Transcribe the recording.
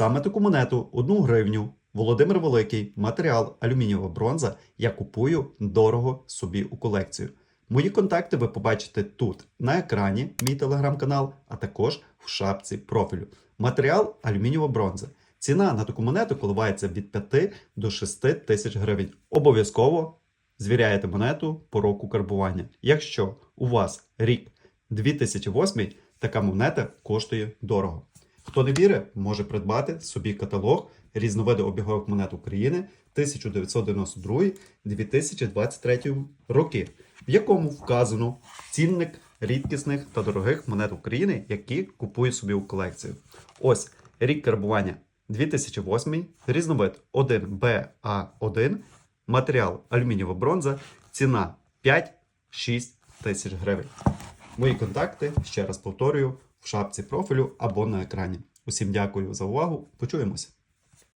Саме таку монету, одну гривню, Володимир Великий, матеріал алюмінієва бронза, я купую дорого собі у колекцію. Мої контакти ви побачите тут на екрані, мій телеграм-канал, а також в шапці профілю. Матеріал алюмінієва бронза. Ціна на таку монету коливається від 5 до 6 тисяч гривень. Обов'язково звіряєте монету по року карбування. Якщо у вас рік 2008, така монета коштує дорого. Хто не вірить, може придбати собі каталог різновиди обігових монет України 1992-2023 роки, в якому вказано цінник рідкісних та дорогих монет України, які купую собі у колекцію. Ось рік карбування 2008, різновид 1BA1, матеріал алюмінієва бронза, ціна 5-6 тисяч гривень. Мої контакти, ще раз повторюю, в шапці профілю або на екрані. Усім дякую за увагу. Почуємося.